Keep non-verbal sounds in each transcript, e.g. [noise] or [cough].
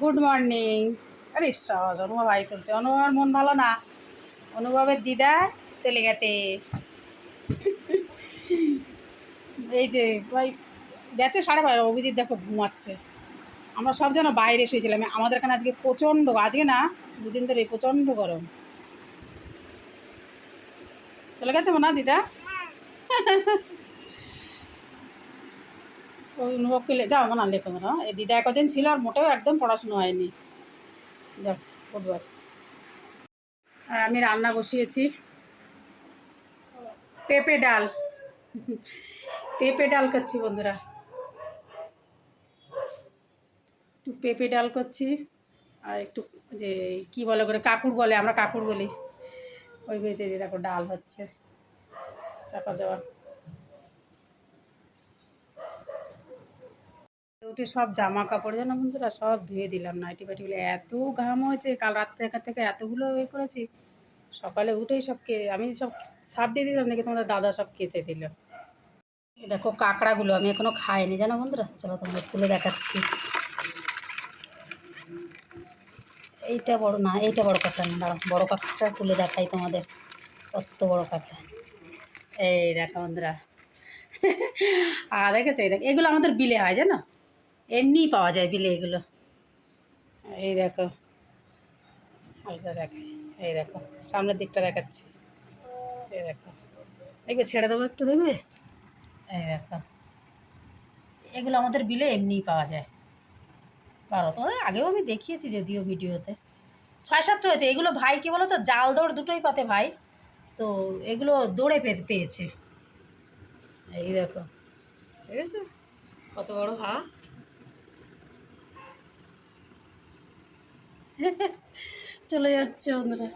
Good morning আরে সহজ অনুভব ভাই তুলছে। অনুভবের মন ভালো না? অনুভবের দিদা তেলে গেতে এই যে, ভাই গেছে সাড়ে বারো অভিজিৎ দেখো ঘুমাচ্ছে। আমরা সব যেন বাইরে শুয়েছিলাম। আমাদের এখানে আজকে প্রচণ্ড আজকে না, দুদিন ধরে প্রচণ্ড গরম। চলে গেছে না দিদা? ওই অনুভবকে লে- যাও মনে লেখো মনে এই দিদা একদিন ছিল আর মোটেও একদম পড়াশুনো হয়নি। যাও ফুটবল আর আমি রান্না বসিয়েছি। পেঁপে ডাল। পেঁপে ডাল করছি বন্ধুরা। একটু পেঁপে ডাল করছি। আর একটু যে কি বলে করে কাকুর বলে, আমরা কাকুর বলি। ওই বেঁচে যে দেখো, ডাল হচ্ছে। চাপা দেওয়া। উঠে সব জামা কাপড় যেন বন্ধুরা, সব ধুয়ে দিলাম। নাইটি ফাইটিগুলো এত ঘাম হয়েছে, কাল রাত্রে এখান থেকে এতগুলো এ করেছি। সকালে উঠেই সব কে, আমি সব সার দিয়ে দিলাম, দেখি তোমাদের দাদা সব কেচে দিল। দেখো কাঁকড়াগুলো, আমি এখনও খাইনি, জানো বন্ধুরা? চলো তোমাদের তুলে দেখাচ্ছি। এইটা বড়, না, এইটা বড় কাঁকড়া, না, দাঁড়াও, বড় কাঁকড়া তুলে দেখাই তোমাদের। কত বড় কাঁকড়া। এই দেখো বন্ধুরা। [laughs] আর দেখেছ? দেখ, এগুলো আমাদের বিলে হয়, জানো? এমনিই পাওয়া যায় বিলে এগুলো। এই দেখো। হালকা দেখাই এই দেখো। সামনের দিকটা দেখাচ্ছি। এই দেখো। দেখবে ছেড়ে দেবো একটু, দেখবে? এই দেখো। এগুলো আমাদের বিলে এমনিই পাওয়া যায়। বারো তোমাদের আগেও আমি দেখিয়েছি যদিও ভিডিওতে। ছয় সাতটা হয়েছে। এগুলো ভাই, কি বলো তো জাল দৌড় দুটোই পাতে ভাই। তো এগুলো দৌড়ে পে- পেয়েছে। এই দেখো। ঠিক আছে কত বড় হা [laughs] চলে যাচ্ছে বন্ধুরা।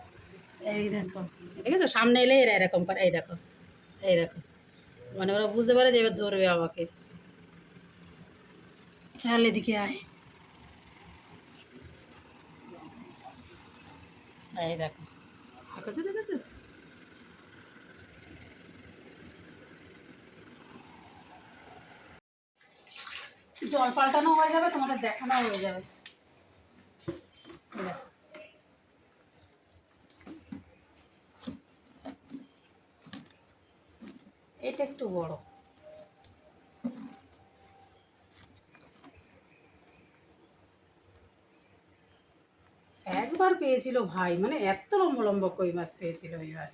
এই দেখো। দেখেছ? সামনে এলে এরা এরকম করে। এই দেখো। এই দেখো। মানে ওরা বুঝতে পারে যে এবার ধরবে আমাকে। চল এদিকে আয়। এই দেখো। দেখেছ? জল পাল্টানো হয়ে যাবে, তোমাদের দেখানো হয়ে যাবে এই দেখো। এটা একটু বড় একবার পেয়েছিল ভাই মানে এত লম্বা লম্বা কই মাছ পেয়েছিল এইবার।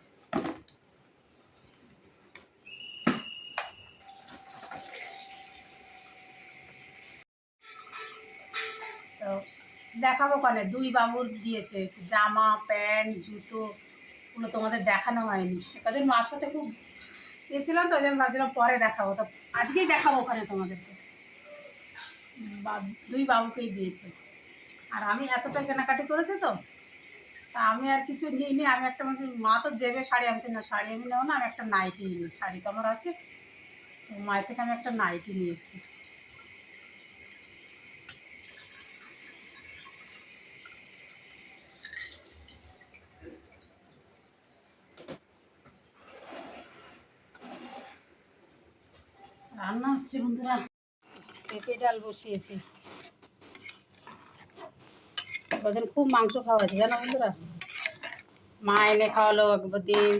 তো দেখাবো কানে দুই বাবুর দিয়েছে, জামা, প্যান্ট, জুতো, ওগুলো তোমাদের দেখানো হয়নি। একাদিন মার সাথে খুব গিয়েছিলাম তো, ওই জন্য ভাবছিলাম পরে দেখাবো। তো আজকেই দেখাবো ওখানে তোমাদেরকে। দুই বাবুকেই দিয়েছে। আর আমি এতটা কেনাকাটি করেছি তো, তা আমি আর কিছু নিইনি। আমি একটা বলছি, মা তো যেবে শাড়ি আনছি। না, শাড়ি আমি নেব না, আমি একটা নাইটি নিই। শাড়ি তো আমার আছে। তো মায়ের থেকে আমি একটা নাইটি নিয়েছি রান্না হচ্ছে বন্ধুরা। পেঁপে ডাল বসিয়েছি। ওদের খুব মাংস খাওয়া হয়েছে জানো বন্ধুরা? মা এনে খাওয়ালো একবার দিন।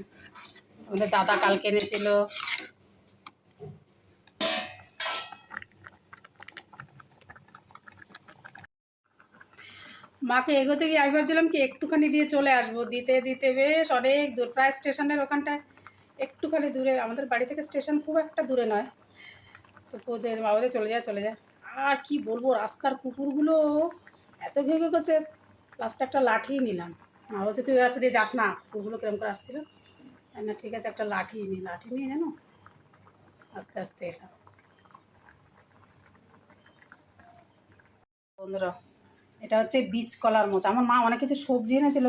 আমাদের দাদা কালকে এনেছিল। মাকে এগোতে গিয়ে আমি ভাবছিলাম কি, একটুখানি দিয়ে চলে আসব। দিতে দিতে বেশ অনেক দূর, প্রায় স্টেশনের ওখানটায়। একটুখানি দূরে, আমাদের বাড়ি থেকে স্টেশন খুব একটা দূরে নয়। তো পৌঁছে বাবাদের চলে যায় চলে যায় আর কি বলব, রাস্তার কুকুরগুলো এত ঘে ঘে করছে লাস্টে একটা লাঠি নিলাম। মা বলছে, তুই রাস্তা দিয়ে যাস না। কুকুরগুলো কিরম করে আসছিল। না ঠিক আছে, একটা লাঠি নি, লাঠি নিয়ে জানো? আস্তে আস্তে এলাম বন্ধুরা, এটা হচ্ছে বীজ কলার মোচা। আমার মা অনেক কিছু সবজি এনেছিল,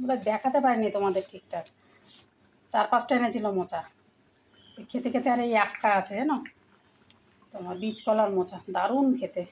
বোধহয় দেখাতে পারিনি তোমাদের ঠিকঠাক। চার পাঁচটা এনেছিল মোচা। খেতে খেতে আর এই একটা আছে, জানো? তোমার বীজ কলার মোচা দারুণ খেতে।